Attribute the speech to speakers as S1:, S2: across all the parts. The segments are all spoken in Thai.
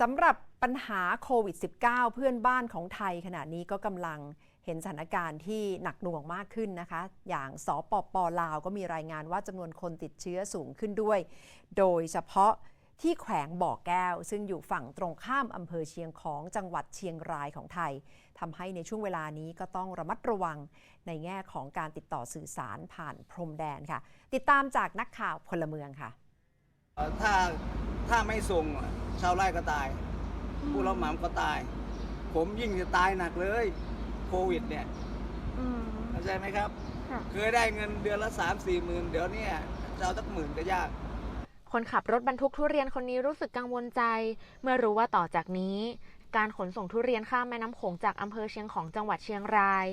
S1: สำหรับปัญหาโควิด -19 เพื่อนบ้านของไทยขณะนี้ก็กำลังเห็นสถานการณ์ที่หนักหน่วงมากขึ้นนะคะ อย่างสปปลาวก็มีรายงานว่าจำนวนคนติดเชื้อสูงขึ้นด้วย โดยเฉพาะที่แขวงบ่อแก้ว ซึ่งอยู่ฝั่งตรงข้ามอำเภอเชียงของจังหวัดเชียงรายของไทยทำให้ในช่วงเวลานี้ก็ต้องระมัดระวังในแง่ของการติดต่อสื่อสารผ่านพรมแดนค่ะ ติดตามจากนักข่าวพลเมืองค่ะ
S2: ถ้าถ้าไม่ส่ง ชาวไร่ก็ตาย ผู้รับเหมาก็ตาย ผมยิ่งจะตายหนักเลยโควิดเนี่ย
S3: อืม
S2: เข้าใจไหมครับ
S3: ค่ะ
S2: เคยได้เงินเดือนละสามสี่หมื่นเดี๋ยวเนี้จะเอาสักหมื่นก็ยาก
S3: คนขับรถบรรทุกทุเรียนคนนี้รู้สึกกังวลใจ เมื่อรู้ว่าต่อจากนี้ การขนส่งทุเรียนข้ามแม่น้ำโขงจากอำเภอเชียงของจังหวัดเชียงราย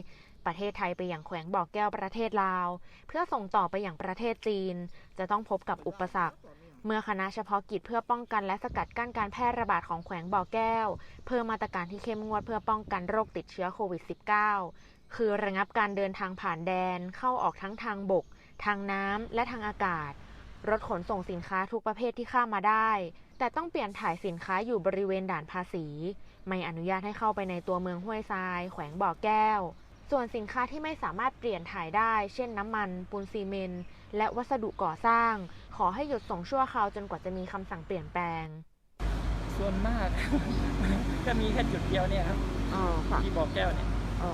S3: ประเทศไทยไปอย่างแขวงบ่อแก้วประเทศลาว เพื่อส่งต่อไปอย่างประเทศจีน จะต้องพบกับอุปสรรค เมื่อคณะเฉพาะกิจเพื่อป้องกันและสกัดกั้นการแพร่ระบาดของแขวงบ่อแก้ว เพิ่มมาตรการที่เข้มงวดเพื่อป้องกันโรคติดเชื้อโควิด -19 คือระงับการเดินทางผ่านแดน เข้าออกทั้งทางบก ทางน้ำและทางอากาศ รถขนส่งสินค้าทุกประเภทที่ข้ามมาได้ แต่ต้องเปลี่ยนถ่ายสินค้าอยู่บริเวณด่านภาษี ไม่อนุญาตให้เข้าไปในตัวเมืองห้วยทราย แขวงบ่อแก้ว ส่วนสินค้าที่ไม่สามารถเปลี่ยนถ่ายได้ เช่นน้ำมัน ปูนซีเมนต์ และวัสดุก่อสร้าง ขอให้หยุดส่งชั่วคราวจนกว่าจะมีคำสั่งเปลี่ยนแปลง
S4: ส่วนมาก ก็มีแค่จุดเดียวเนี่ยครับ
S3: อ๋อค่ะ
S4: ที่บ่อแก้วเนี่ย
S3: อ๋อ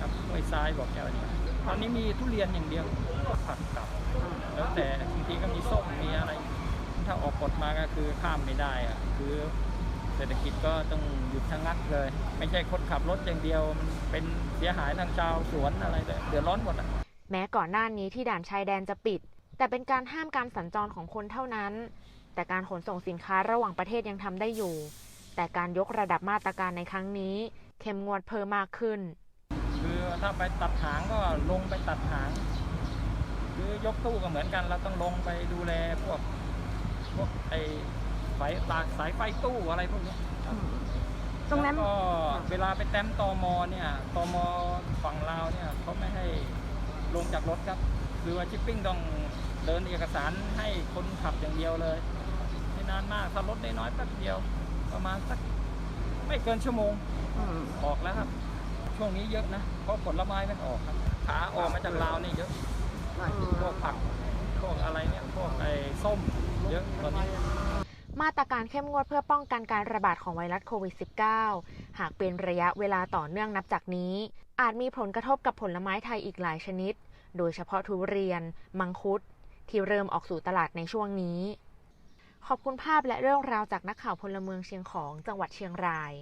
S4: กับห้วยทรายบ่อแก้วเนี่ยตอนนี้มีทุเรียนอย่างเดียวผักกับแล้วแต่บางทีก็มีส้มมีอะไร ถ้าออกกฎมาก็คือข้ามไม่ได้อะคือเศรษฐกิจก็ต้องหยุดชะงักเลย ไม่ใช่คนขับรถอย่างเดียว มันเป็นเสียหายทางชาวสวนอะไรเลยเดือดร้อนหมดอะ
S3: แม้ก่อนหน้านี้ที่ด่านชายแดนจะปิด แต่เป็นการห้ามการสัญจรของคนเท่านั้น แต่การขนส่งสินค้าระหว่างประเทศยังทำได้อยู่ แต่การยกระดับมาตรการในครั้งนี้ เข้มงวดเพิ่มมากขึ้น
S4: คือถ้าไปตัดหางก็ลงไปตัดหางคือยกตู้ก็เหมือนกันเราต้องลงไปดูแลพวกพวกไอ้ไฟตากสายไฟตู้อะไรพวกเนี้ยครับ
S3: ตรงนั้น
S4: แล้วก็เวลาไปแต้มตมเนี่ยตมฝั่งลาวเนี่ยเขาไม่ให้ ลงจากรถครับ คือว่าชิปปิ้งต้องเดินเอกสารให้คนขับอย่างเดียวเลยไม่นานมากถ้ารถได้น้อยแป๊บเดียว ประมาณสักไม่เกินชั่วโมงออกแล้วครับ ช่วงนี้เยอะนะเพราะผลไม้มันออกครับขาออกมาจากลาวนี่เยอะพวกผักพวกอะไรเนี่ยพวกไอ้ส้มเยอะตอนนี้
S3: มาตรการเข้มงวดเพื่อป้องกันการระบาดของไวรัสโควิด -19 หากเป็นระยะเวลาต่อเนื่องนับจากนี้ อาจมีผลกระทบกับผลไม้ไทยอีกหลายชนิด โดยเฉพาะทุเรียน มังคุด ที่เริ่มออกสู่ตลาดในช่วงนี้ ขอบคุณภาพและเรื่องราวจากนักข่าวพลเมืองเชียงของจังหวัดเชียงราย